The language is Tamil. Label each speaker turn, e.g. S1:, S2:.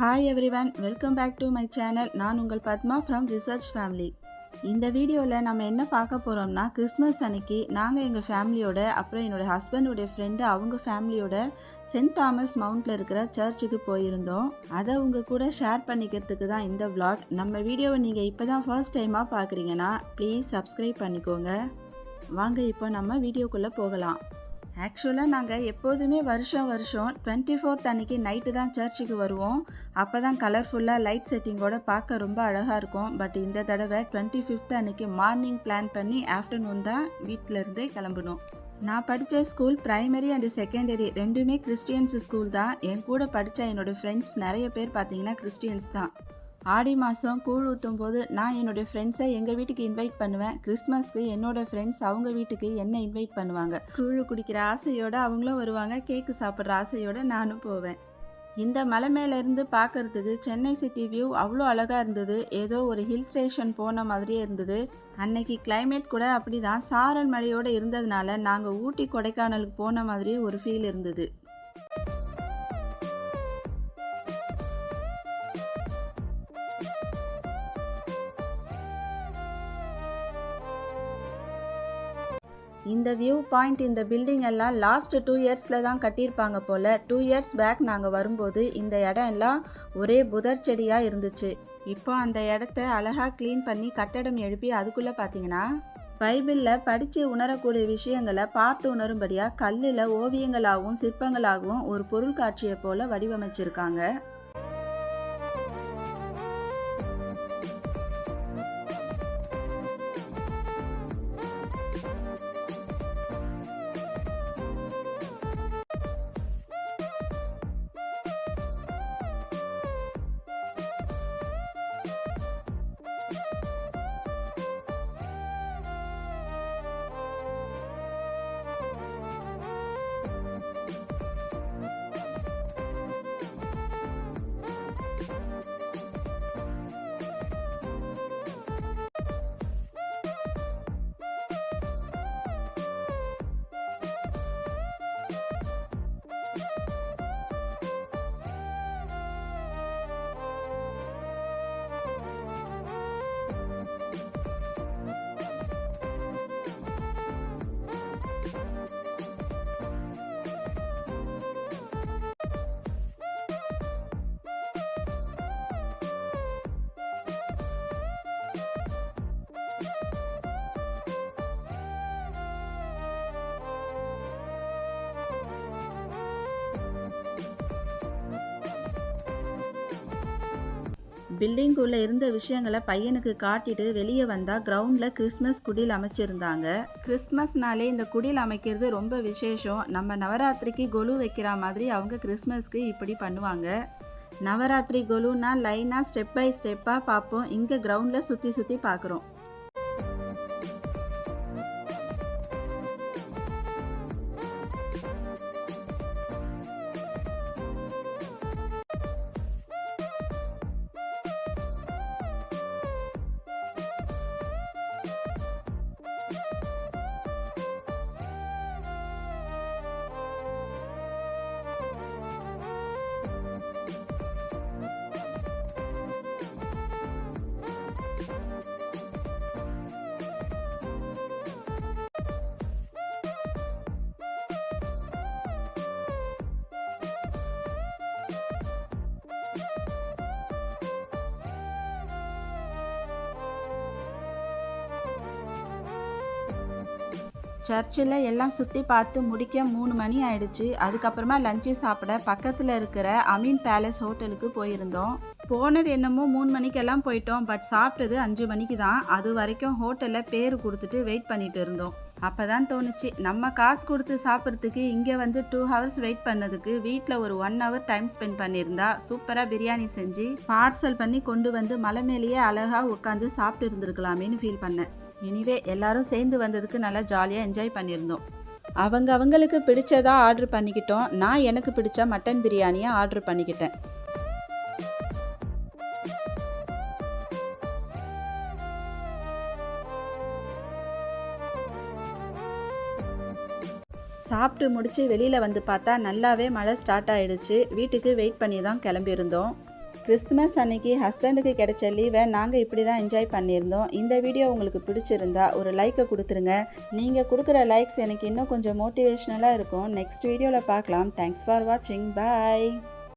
S1: Hi everyone welcome back to my channel நான் உங்கள் பத்மா ஃப்ரம் ரிசர்ச் ஃபேமிலி இந்த வீடியோவில் நம்ம என்ன பார்க்க போகிறோம்னா கிறிஸ்மஸ் அன்னைக்கு நாங்கள் எங்கள் ஃபேமிலியோட அப்புறம் என்னோட ஹஸ்பண்டோடைய ஃப்ரெண்டு அவங்க ஃபேமிலியோட சென்ட் தாமஸ் மவுண்ட்டில் இருக்கிற சர்ச்சுக்கு போயிருந்தோம். அதை உங்கள் கூட ஷேர் பண்ணிக்கிறதுக்கு தான் இந்த வ்ளாக் நம்ம வீடியோவை நீங்கள் இப்போ தான் ஃபர்ஸ்ட் டைமாக பார்க்குறீங்கன்னா ப்ளீஸ் சப்ஸ்கிரைப் பண்ணிக்கோங்க. வாங்க இப்போ நம்ம வீடியோக்குள்ளே போகலாம். ஆக்சுவலாக நாங்கள் எப்போதுமே வருஷம் வருஷம் டுவெண்ட்டி ஃபோர்த் அன்னைக்கு நைட்டு தான் சர்ச்சுக்கு வருவோம். அப்போ தான் கலர்ஃபுல்லாக லைட் செட்டிங்கோட பார்க்க ரொம்ப அழகாக இருக்கும். பட் இந்த தடவை டுவெண்ட்டி ஃபிஃப்த் அன்னைக்கு மார்னிங் பிளான் பண்ணி ஆஃப்டர்நூன் தான் வீட்டிலேருந்தே கிளம்பணும். நான் படித்த ஸ்கூல் ப்ரைமரி அண்டு செகண்டரி ரெண்டுமே கிறிஸ்டியன்ஸ் ஸ்கூல் தான். என் கூட படித்த என்னோட ஃப்ரெண்ட்ஸ் நிறைய பேர் பார்த்தீங்கன்னா கிறிஸ்டியன்ஸ் தான். ஆடி மாதம் கூழ் ஊற்றும் போது நான் என்னுடைய ஃப்ரெண்ட்ஸை எங்கள் வீட்டுக்கு இன்வைட் பண்ணுவேன். கிறிஸ்மஸ்க்கு என்னோட ஃப்ரெண்ட்ஸ் அவங்க வீட்டுக்கு என்ன இன்வைட் பண்ணுவாங்க. கூழ் குடிக்கிற ஆசையோடு அவங்களும் வருவாங்க. கேக்கு சாப்பிட்ற ஆசையோடு நானும் போவேன். இந்த மலை மேலேருந்து பார்க்கறதுக்கு சென்னை சிட்டி வியூ அவ்வளோ அழகாக இருந்தது. ஏதோ ஒரு ஹில் ஸ்டேஷன் போன மாதிரியே இருந்தது. அன்னைக்கு கிளைமேட் கூட அப்படிதான். சாரல் மழையோடு இருந்ததுனால நாங்கள் ஊட்டி கொடைக்கானலுக்கு போன மாதிரியே ஒரு ஃபீல் இருந்தது. இந்த வியூ பாயிண்ட் இந்த பில்டிங் எல்லாம் லாஸ்ட் டூ இயர்ஸில் தான் கட்டியிருப்பாங்க போல். டூ இயர்ஸ் பேக் நாங்கள் வரும்போது இந்த இடம் எல்லாம் ஒரே புதர் செடியாக இருந்துச்சு. இப்போ அந்த இடத்த அழகாக க்ளீன் பண்ணி கட்டடம் எழுப்பி அதுக்குள்ளே பார்த்தீங்கன்னா பைபிளில் படித்து உணரக்கூடிய விஷயங்களை பார்த்து உணரும்படியாக கல்லில் ஓவியங்களாகவும் சிற்பங்களாகவும் ஒரு பொருள் காட்சியை போல் வடிவமைச்சிருக்காங்க. பில்டிங்குள்ளே இருந்த விஷயங்களை பையனுக்கு காட்டிட்டு வெளியே வந்தால் கிரவுண்டில் கிறிஸ்மஸ் குடில் அமைச்சிருந்தாங்க. கிறிஸ்மஸ்னாலே இந்த குடில் அமைக்கிறது ரொம்ப விசேஷம். நம்ம நவராத்திரிக்கு கொலு வைக்கிற மாதிரி அவங்க கிறிஸ்மஸ்க்கு இப்படி பண்ணுவாங்க. நவராத்திரி கொலுன்னா லைனாக ஸ்டெப் பை ஸ்டெப்பாக பார்ப்போம். இங்கே கிரவுண்டில் சுற்றி சுற்றி பார்க்குறோம். சர்ச்சில் எல்லாம் சுற்றி பார்த்து முடிக்க மூணு மணி ஆயிடுச்சு. அதுக்கப்புறமா லஞ்சு சாப்பிட பக்கத்தில் இருக்கிற அமீன் பேலஸ் ஹோட்டலுக்கு போயிருந்தோம். போனது என்னமோ மூணு மணிக்கெல்லாம் போயிட்டோம் பட் சாப்பிட்டது அஞ்சு மணிக்கு தான். அது வரைக்கும் ஹோட்டலில் பேர் கொடுத்துட்டு வெயிட் பண்ணிட்டு இருந்தோம். அப்போ தான் தோணுச்சு. நம்ம காசு கொடுத்து சாப்பிட்றதுக்கு இங்கே வந்து டூ ஹவர்ஸ் வெயிட் பண்ணதுக்கு வீட்டில் ஒரு ஒன் ஹவர் டைம் ஸ்பெண்ட் பண்ணியிருந்தா சூப்பராக பிரியாணி செஞ்சு பார்சல் பண்ணி கொண்டு வந்து மலை மேலேயே அழகாக உட்காந்து சாப்பிட்டு இருந்திருக்கலாமேன்னு ஃபீல் பண்ணேன். எனிவே எல்லாரும் சேர்ந்து வந்ததுக்கு நல்லா ஜாலியாக என்ஜாய் பண்ணியிருந்தோம். அவங்க அவங்களுக்கு பிடிச்சதா ஆர்டர் பண்ணிக்கிட்டோம். நான் எனக்கு பிடிச்ச மட்டன் பிரியாணியை ஆர்டர் பண்ணிக்கிட்டேன். சாப்பிட்டு முடித்து வெளியில் வந்து பார்த்தா நல்லாவே மழை ஸ்டார்ட் ஆகிடுச்சு வீட்டுக்கு வெயிட் பண்ணி தான் கிளம்பியிருந்தோம். கிறிஸ்துமஸ் அன்னைக்கு ஹஸ்பண்டுக்கு கிடைச்ச லீவை நாங்கள் இப்படி தான் என்ஜாய் பண்ணியிருந்தோம். இந்த வீடியோ உங்களுக்கு பிடிச்சிருந்தா ஒரு லைக்கை கொடுத்துருங்க. நீங்கள் கொடுக்குற லைக்ஸ் எனக்கு இன்னும் கொஞ்சம் மோட்டிவேஷ்னலாக இருக்கும். நெக்ஸ்ட் வீடியோவில் பார்க்கலாம். தேங்க்ஸ் ஃபார் வாட்சிங் பாய்